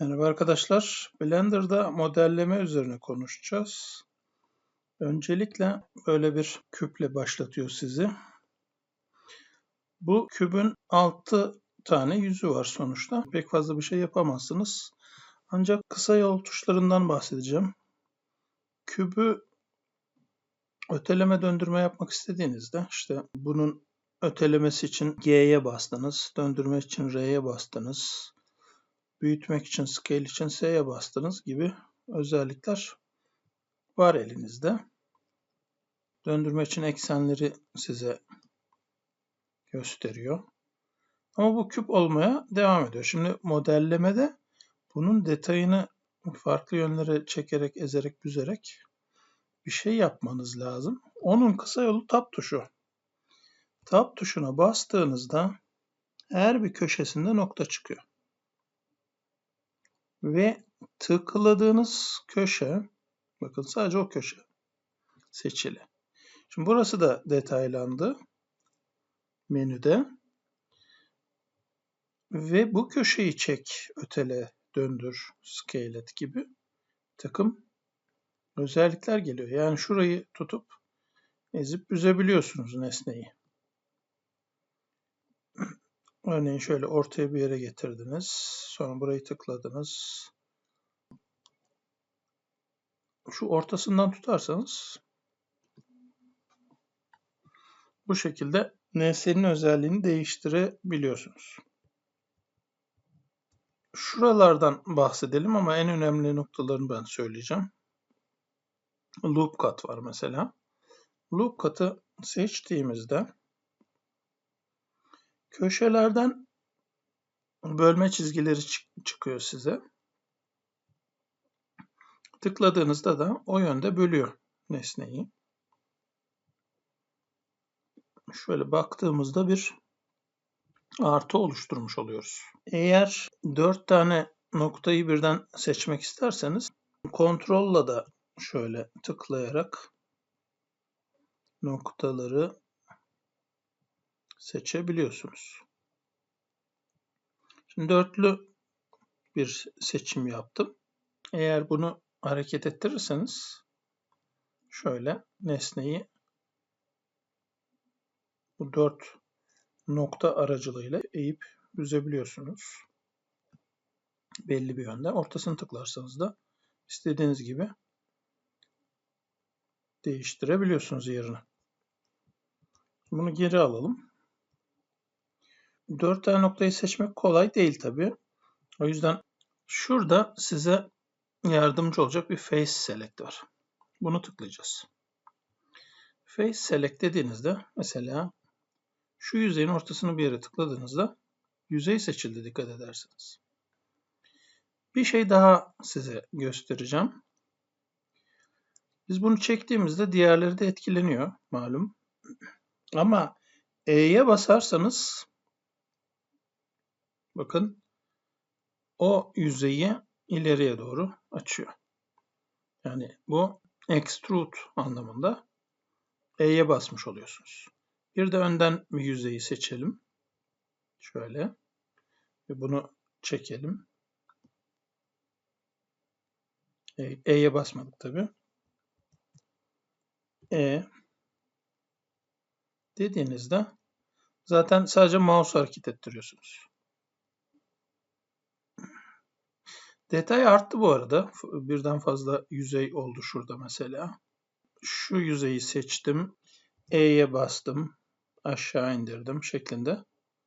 Merhaba arkadaşlar. Blender'da modelleme üzerine konuşacağız. Öncelikle böyle bir küple başlatıyor sizi. Bu kübün 6 tane yüzü var sonuçta. Pek fazla bir şey yapamazsınız. Ancak kısa yol tuşlarından bahsedeceğim. Kübü öteleme döndürme yapmak istediğinizde işte bunun ötelemesi için G'ye bastınız, döndürme için R'ye bastınız büyütmek için scale için S'ye bastınız gibi özellikler var elinizde. Döndürme için eksenleri size gösteriyor. Ama bu küp olmaya devam ediyor. Şimdi modellemede bunun detayını farklı yönlere çekerek, ezerek, büzerek bir şey yapmanız lazım. Onun kısa yolu tab tuşu. Tab tuşuna bastığınızda her bir köşesinde nokta çıkıyor ve tıkladığınız köşe bakın sadece o köşe seçili. Şimdi burası da detaylandı menüde. Ve bu köşeyi çek, ötele, döndür, scale et gibi takım özellikler geliyor. Yani şurayı tutup ezip büzebiliyorsunuz nesneyi. Örneğin şöyle ortaya bir yere getirdiniz. Sonra burayı tıkladınız. Şu ortasından tutarsanız bu şekilde nesnenin özelliğini değiştirebiliyorsunuz. Şuralardan bahsedelim ama en önemli noktalarını ben söyleyeceğim. Loop cut var mesela. Loop cut'ı seçtiğimizde Köşelerden bölme çizgileri çıkıyor size. Tıkladığınızda da o yönde bölüyor nesneyi. Şöyle baktığımızda bir artı oluşturmuş oluyoruz. Eğer 4 tane noktayı birden seçmek isterseniz kontrolla da şöyle tıklayarak noktaları seçebiliyorsunuz. Şimdi dörtlü bir seçim yaptım. Eğer bunu hareket ettirirseniz şöyle nesneyi bu dört nokta aracılığıyla eğip büzebiliyorsunuz. Belli bir yönde. Ortasını tıklarsanız da istediğiniz gibi değiştirebiliyorsunuz yerini. Bunu geri alalım. 4 tane noktayı seçmek kolay değil tabi. O yüzden şurada size yardımcı olacak bir Face Select var. Bunu tıklayacağız. Face Select dediğinizde mesela şu yüzeyin ortasını bir yere tıkladığınızda yüzey seçildi dikkat ederseniz. Bir şey daha size göstereceğim. Biz bunu çektiğimizde diğerleri de etkileniyor malum. Ama E'ye basarsanız Bakın o yüzeyi ileriye doğru açıyor. Yani bu extrude anlamında E'ye basmış oluyorsunuz. Bir de önden bir yüzeyi seçelim. Şöyle. Ve bunu çekelim. E'ye basmadık tabi. E dediğinizde zaten sadece mouse hareket ettiriyorsunuz. Detay arttı bu arada. Birden fazla yüzey oldu şurada mesela. Şu yüzeyi seçtim. E'ye bastım. Aşağı indirdim şeklinde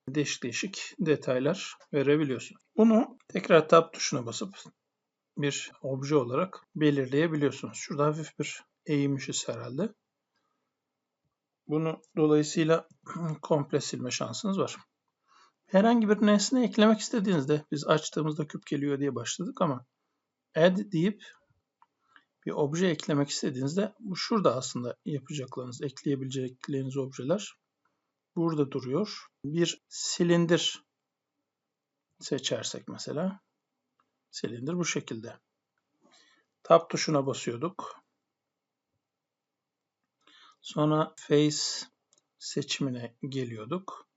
değişik değişik detaylar verebiliyorsun. Bunu tekrar tab tuşuna basıp bir obje olarak belirleyebiliyorsunuz. Şurada hafif bir eğilmişiz herhalde. Bunu dolayısıyla komple silme şansınız var. Herhangi bir nesne eklemek istediğinizde biz açtığımızda küp geliyor diye başladık ama add deyip bir obje eklemek istediğinizde bu şurada aslında yapacaklarınız, ekleyebileceğiniz objeler burada duruyor. Bir silindir seçersek mesela silindir bu şekilde. Tab tuşuna basıyorduk. Sonra face seçimine geliyorduk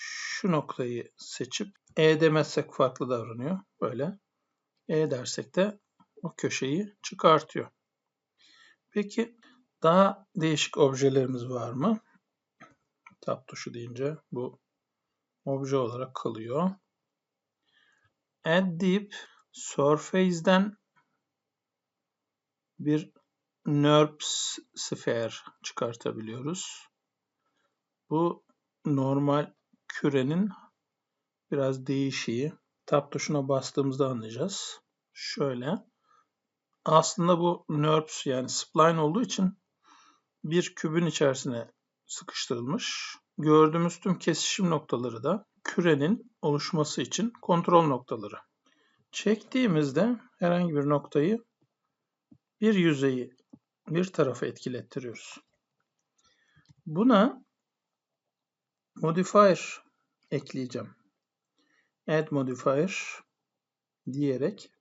şu noktayı seçip E demezsek farklı davranıyor. Böyle E dersek de o köşeyi çıkartıyor. Peki daha değişik objelerimiz var mı? Tab tuşu deyince bu obje olarak kalıyor. Add deyip Surface'den bir NURB sphere çıkartabiliyoruz. Bu normal kürenin biraz değişiği. Tab tuşuna bastığımızda anlayacağız. Şöyle. Aslında bu NURBS yani spline olduğu için bir kübün içerisine sıkıştırılmış. Gördüğümüz tüm kesişim noktaları da kürenin oluşması için kontrol noktaları. Çektiğimizde herhangi bir noktayı bir yüzeyi bir tarafa etkilettiriyoruz. Buna modifier ekleyeceğim. Add modifier diyerek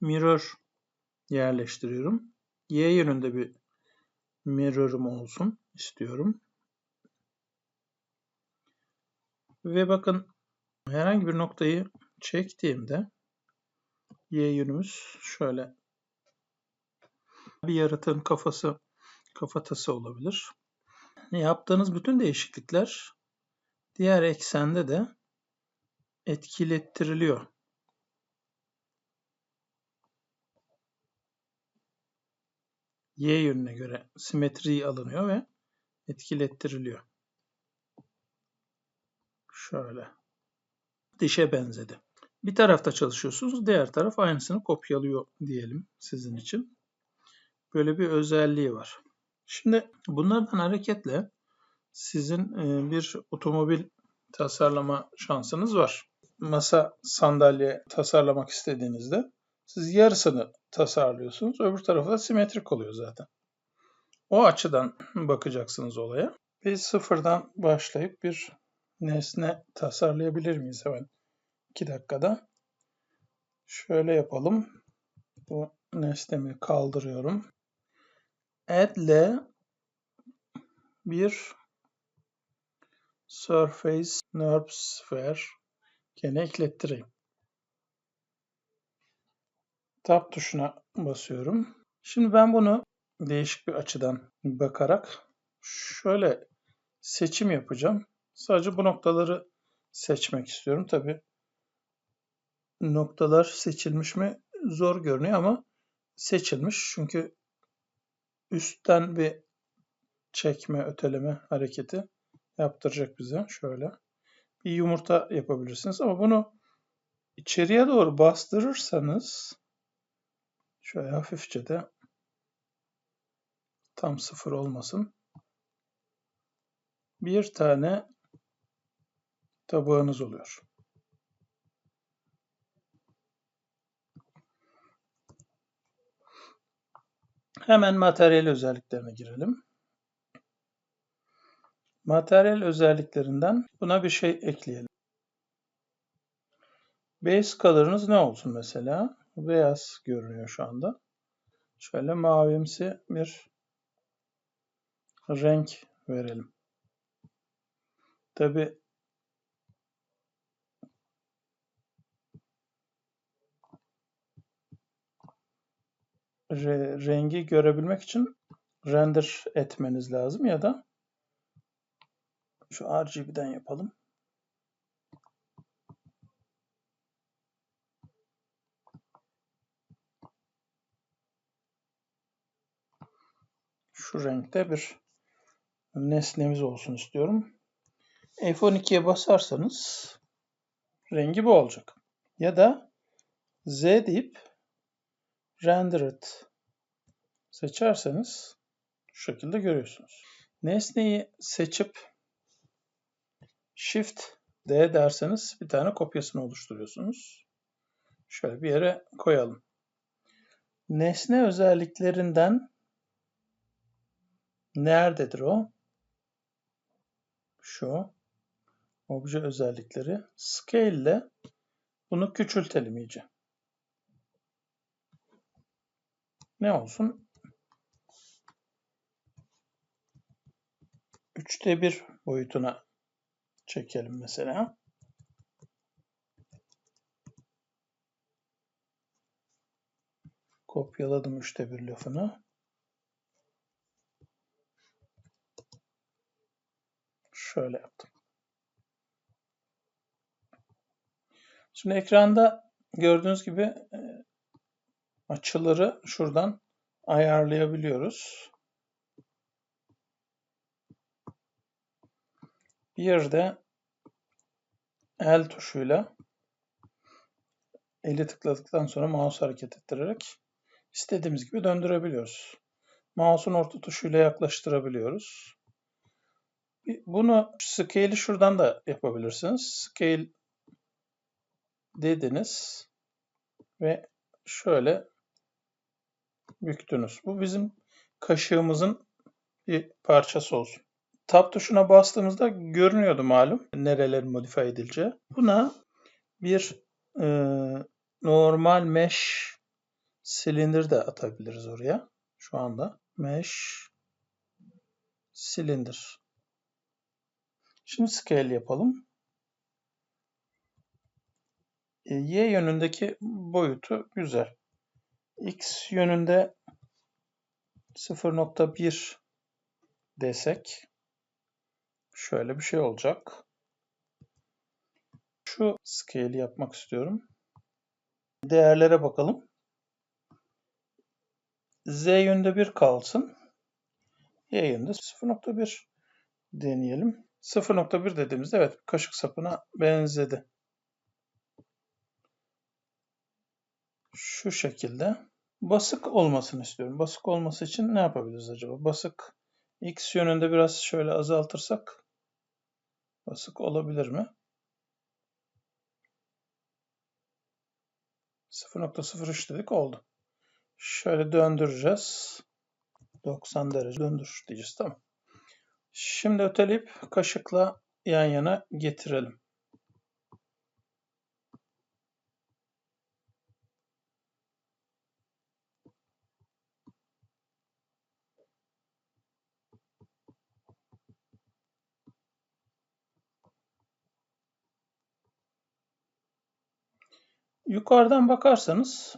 mirror yerleştiriyorum. Y yönünde bir mirror'ım olsun istiyorum. Ve bakın herhangi bir noktayı çektiğimde Y yönümüz şöyle bir yaratığın kafası kafatası olabilir. Yaptığınız bütün değişiklikler diğer eksende de etkilettiriliyor. Y yönüne göre simetri alınıyor ve etkilettiriliyor. Şöyle. Dişe benzedi. Bir tarafta çalışıyorsunuz, diğer taraf aynısını kopyalıyor diyelim sizin için. Böyle bir özelliği var. Şimdi bunlardan hareketle sizin e, bir otomobil tasarlama şansınız var. Masa sandalye tasarlamak istediğinizde siz yarısını tasarlıyorsunuz. Öbür tarafı da simetrik oluyor zaten. O açıdan bakacaksınız olaya. Biz sıfırdan başlayıp bir nesne tasarlayabilir miyiz hemen 2 dakikada? Şöyle yapalım. Bu nesnemi kaldırıyorum. Add ile bir surface NURB sphere gene eklettireyim. Tab tuşuna basıyorum. Şimdi ben bunu değişik bir açıdan bakarak şöyle seçim yapacağım. Sadece bu noktaları seçmek istiyorum. Tabi noktalar seçilmiş mi zor görünüyor ama seçilmiş. Çünkü üstten bir çekme, öteleme hareketi yaptıracak bize. Şöyle bir yumurta yapabilirsiniz ama bunu içeriye doğru bastırırsanız Şöyle hafifçe de tam sıfır olmasın. Bir tane tabağınız oluyor. Hemen materyal özelliklerine girelim. Materyal özelliklerinden buna bir şey ekleyelim. Base color'ınız ne olsun mesela? beyaz görünüyor şu anda. Şöyle mavimsi bir renk verelim. Tabi re rengi görebilmek için render etmeniz lazım ya da şu RGB'den yapalım. şu renkte bir nesnemiz olsun istiyorum. F12'ye basarsanız rengi bu olacak. Ya da Z deyip render it seçerseniz şu şekilde görüyorsunuz. Nesneyi seçip Shift D derseniz bir tane kopyasını oluşturuyorsunuz. Şöyle bir yere koyalım. Nesne özelliklerinden Nerededir o? Şu. Obje özellikleri. Scale ile bunu küçültelim iyice. Ne olsun? 3'te 1 boyutuna çekelim mesela. Kopyaladım üçte bir lafını. Şöyle yaptım. Şimdi ekranda gördüğünüz gibi e, açıları şuradan ayarlayabiliyoruz. Bir de el tuşuyla eli tıkladıktan sonra mouse hareket ettirerek istediğimiz gibi döndürebiliyoruz. Mouse'un orta tuşuyla yaklaştırabiliyoruz. Bunu scale'i şuradan da yapabilirsiniz. Scale dediniz ve şöyle büktünüz. Bu bizim kaşığımızın bir parçası olsun. Tab tuşuna bastığımızda görünüyordu malum nerelerin modifiye edileceği. Buna bir e, normal mesh silindir de atabiliriz oraya. Şu anda mesh silindir. Şimdi scale yapalım. E, y yönündeki boyutu güzel. X yönünde 0.1 desek şöyle bir şey olacak. Şu scale yapmak istiyorum. Değerlere bakalım. Z yönünde 1 kalsın. Y yönünde 0.1 deneyelim. 0.1 dediğimizde evet kaşık sapına benzedi. Şu şekilde. Basık olmasını istiyorum. Basık olması için ne yapabiliriz acaba? Basık x yönünde biraz şöyle azaltırsak basık olabilir mi? 0.03 dedik oldu. Şöyle döndüreceğiz. 90 derece döndür diyeceğiz tamam. Şimdi öteleyip kaşıkla yan yana getirelim. Yukarıdan bakarsanız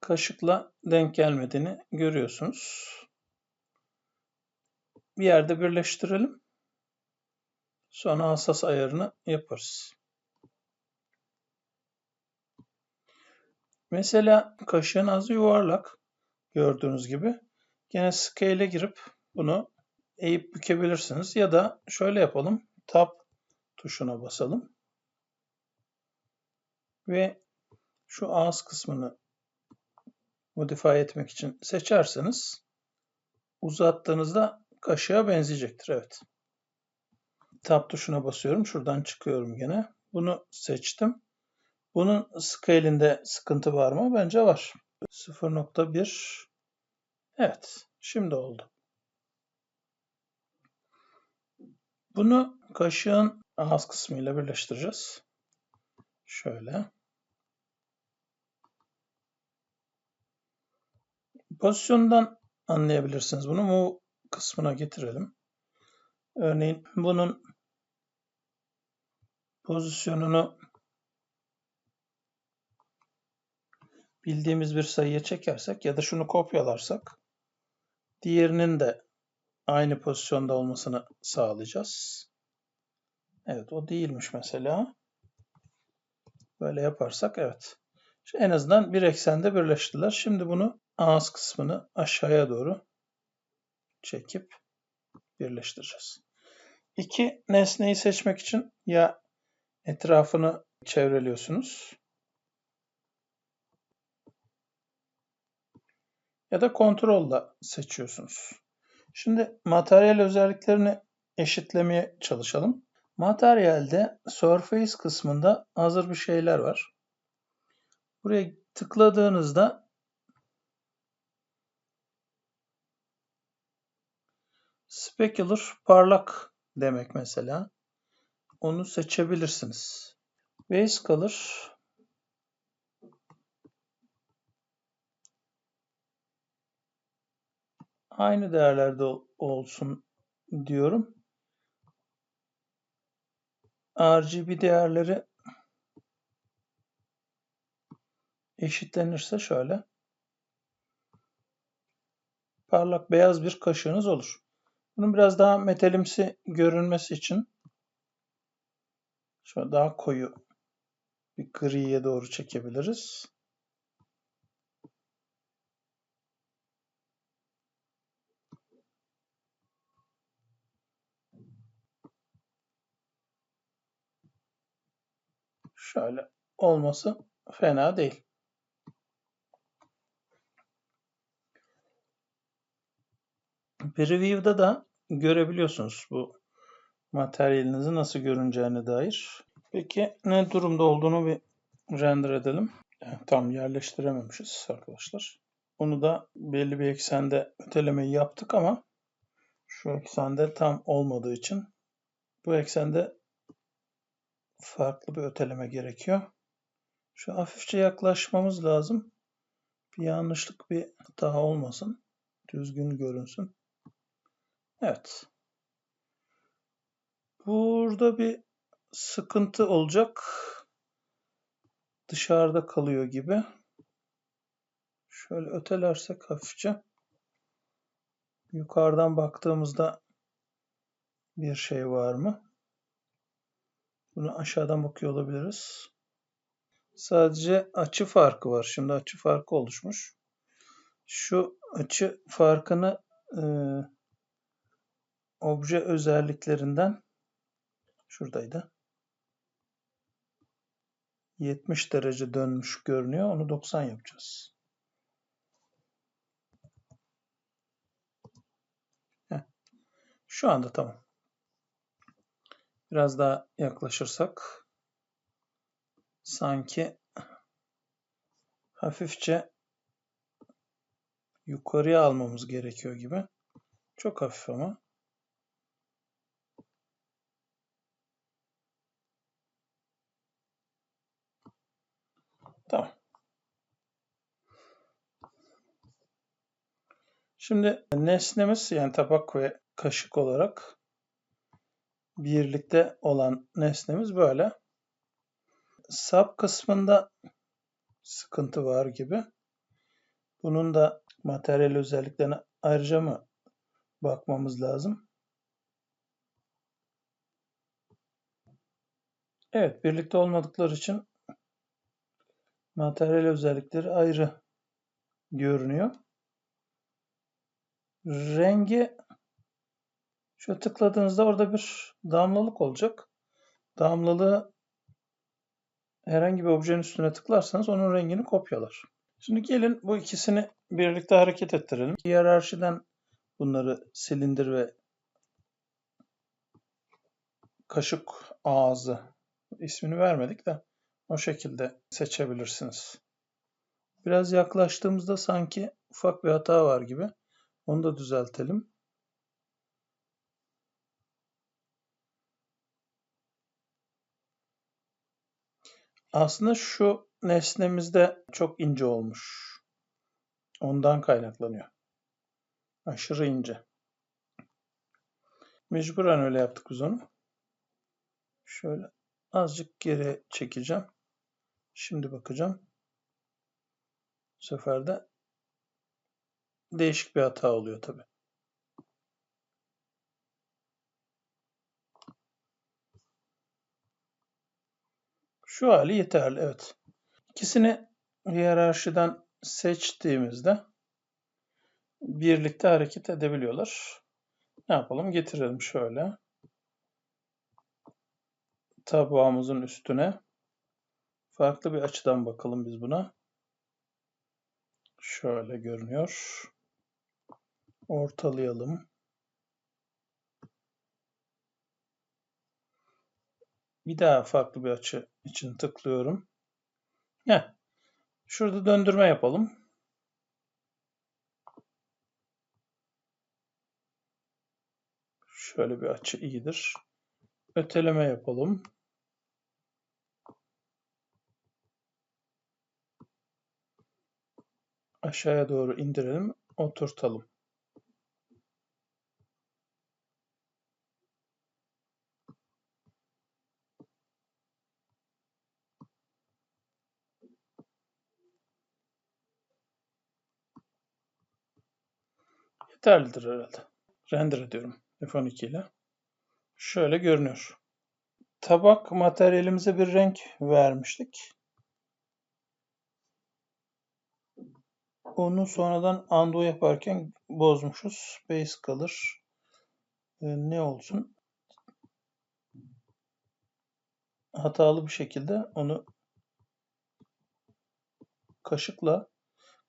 kaşıkla denk gelmediğini görüyorsunuz. Bir yerde birleştirelim. Sonra hassas ayarını yaparız. Mesela kaşığın ağzı yuvarlak gördüğünüz gibi. Gene scale'e girip bunu eğip bükebilirsiniz. Ya da şöyle yapalım. Tab tuşuna basalım. Ve şu ağız kısmını modify etmek için seçerseniz uzattığınızda kaşığa benzeyecektir. Evet. Tab tuşuna basıyorum. Şuradan çıkıyorum gene. Bunu seçtim. Bunun scale'inde sıkıntı var mı? Bence var. 0.1 Evet. Şimdi oldu. Bunu kaşığın ağız kısmıyla birleştireceğiz. Şöyle. Pozisyondan anlayabilirsiniz bunu. Bu kısmına getirelim. Örneğin bunun pozisyonunu bildiğimiz bir sayıya çekersek ya da şunu kopyalarsak diğerinin de aynı pozisyonda olmasını sağlayacağız. Evet o değilmiş mesela. Böyle yaparsak evet. en azından bir eksende birleştiler. Şimdi bunu ağız kısmını aşağıya doğru çekip birleştireceğiz. İki nesneyi seçmek için ya etrafını çevreliyorsunuz ya da kontrolla seçiyorsunuz. Şimdi materyal özelliklerini eşitlemeye çalışalım. Materyalde Surface kısmında hazır bir şeyler var. Buraya tıkladığınızda Specular parlak demek mesela. Onu seçebilirsiniz. Base Color aynı değerlerde olsun diyorum. RGB değerleri eşitlenirse şöyle parlak beyaz bir kaşığınız olur. Bunun biraz daha metalimsi görünmesi için şöyle daha koyu bir griye doğru çekebiliriz. Şöyle olması fena değil. Preview'da da görebiliyorsunuz bu materyalinizin nasıl görüneceğine dair. Peki ne durumda olduğunu bir render edelim. Tam yerleştirememişiz arkadaşlar. Bunu da belli bir eksende ötelemeyi yaptık ama şu eksende tam olmadığı için bu eksende farklı bir öteleme gerekiyor. Şu hafifçe yaklaşmamız lazım. Bir yanlışlık bir hata olmasın. Düzgün görünsün. Evet. Burada bir sıkıntı olacak. Dışarıda kalıyor gibi. Şöyle ötelersek hafifçe. Yukarıdan baktığımızda bir şey var mı? Bunu aşağıdan bakıyor olabiliriz. Sadece açı farkı var. Şimdi açı farkı oluşmuş. Şu açı farkını e, obje özelliklerinden şuradaydı. 70 derece dönmüş görünüyor. Onu 90 yapacağız. Şu anda tamam. Biraz daha yaklaşırsak sanki hafifçe yukarıya almamız gerekiyor gibi. Çok hafif ama. Tamam. Şimdi nesnemiz yani tabak ve kaşık olarak birlikte olan nesnemiz böyle. Sap kısmında sıkıntı var gibi. Bunun da materyal özelliklerine ayrıca mı bakmamız lazım? Evet, birlikte olmadıkları için materyal özellikleri ayrı görünüyor. Rengi şöyle tıkladığınızda orada bir damlalık olacak. Damlalığı herhangi bir objenin üstüne tıklarsanız onun rengini kopyalar. Şimdi gelin bu ikisini birlikte hareket ettirelim. Hiyerarşiden bunları silindir ve kaşık ağzı ismini vermedik de o şekilde seçebilirsiniz. Biraz yaklaştığımızda sanki ufak bir hata var gibi. Onu da düzeltelim. Aslında şu nesnemizde çok ince olmuş. Ondan kaynaklanıyor. Aşırı ince. Mecburen öyle yaptık biz onu. Şöyle azıcık geri çekeceğim. Şimdi bakacağım. Bu sefer de değişik bir hata oluyor tabi. Şu hali yeterli evet. İkisini hiyerarşiden seçtiğimizde birlikte hareket edebiliyorlar. Ne yapalım? Getirelim şöyle. Tabağımızın üstüne farklı bir açıdan bakalım biz buna. Şöyle görünüyor. Ortalayalım. Bir daha farklı bir açı için tıklıyorum. Heh. Şurada döndürme yapalım. Şöyle bir açı iyidir. Öteleme yapalım. Aşağıya doğru indirelim, oturtalım. yeterlidir herhalde. Render ediyorum F12 ile. Şöyle görünüyor. Tabak materyalimize bir renk vermiştik. Onu sonradan undo yaparken bozmuşuz. Base kalır. Ee, ne olsun? Hatalı bir şekilde onu kaşıkla,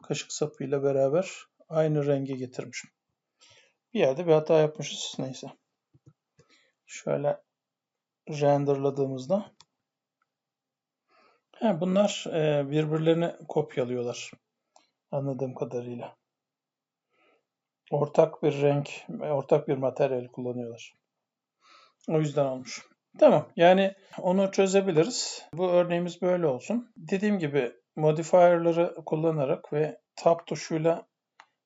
kaşık sapıyla beraber aynı renge getirmişim. Bir yerde bir hata yapmışız. Neyse. Şöyle renderladığımızda he, bunlar e, birbirlerini kopyalıyorlar anladığım kadarıyla. Ortak bir renk, ortak bir materyal kullanıyorlar. O yüzden olmuş. Tamam yani onu çözebiliriz. Bu örneğimiz böyle olsun. Dediğim gibi modifier'ları kullanarak ve tab tuşuyla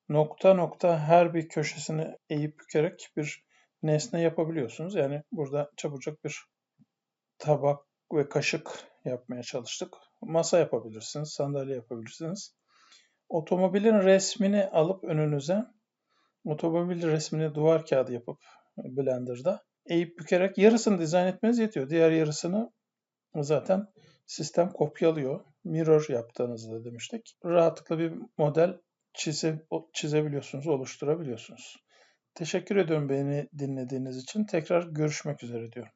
nokta nokta her bir köşesini eğip bükerek bir nesne yapabiliyorsunuz. Yani burada çabucak bir tabak ve kaşık yapmaya çalıştık. Masa yapabilirsiniz, sandalye yapabilirsiniz. Otomobilin resmini alıp önünüze, otomobil resmini duvar kağıdı yapıp Blender'da eğip bükerek yarısını dizayn etmeniz yetiyor. Diğer yarısını zaten sistem kopyalıyor. Mirror yaptığınızda demiştik. Rahatlıkla bir model çize, çizebiliyorsunuz, oluşturabiliyorsunuz. Teşekkür ediyorum beni dinlediğiniz için. Tekrar görüşmek üzere diyorum.